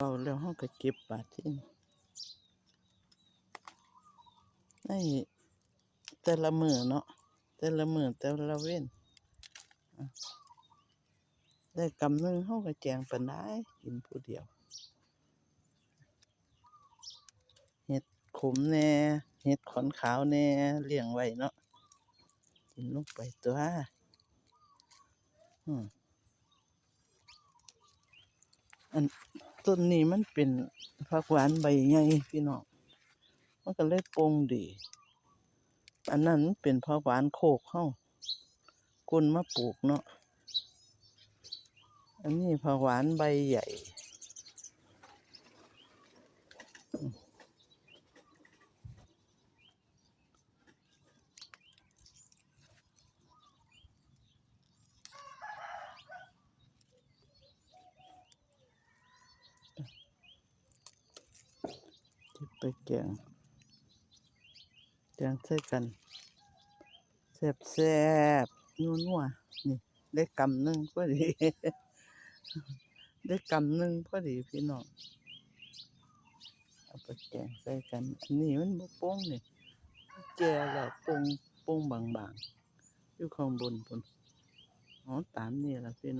เอาแล้วเฮาก็เก็บบาดที่นี่ในแต่ละมือเนาะแต่ละมือแต่ละเว้นได้กำนึงเฮาก็แจงปานใดกินผู้เดียวเห็ดขมแน่เห็ดขอนขาวแน่เลี้ยงไว้เนาะกินลงไปตัวอืมอัน ต้นนี้มันเป็นผักหวานใบใหญ่พี่น้องมันก็เลยโป่งดี อันนั้นเป็นผักหวานโคกเข้าคนมาปลูกเนาะอันนี้ผักหวานใบใหญ่ ไปแกงแกงใส่กันแซ่บแซ่บนัวนัวนี่ได้กำหนึ่งพอดี ได้กำหนึ่งพอดีพี่น้องเอาไปแกงใส่กันอันนี้มันบ่โป่งนี่แกแล้วโป่งโป่งบางๆอยู่ข้างบนพุ่นอ๋อตามนี่ละพี่น้อง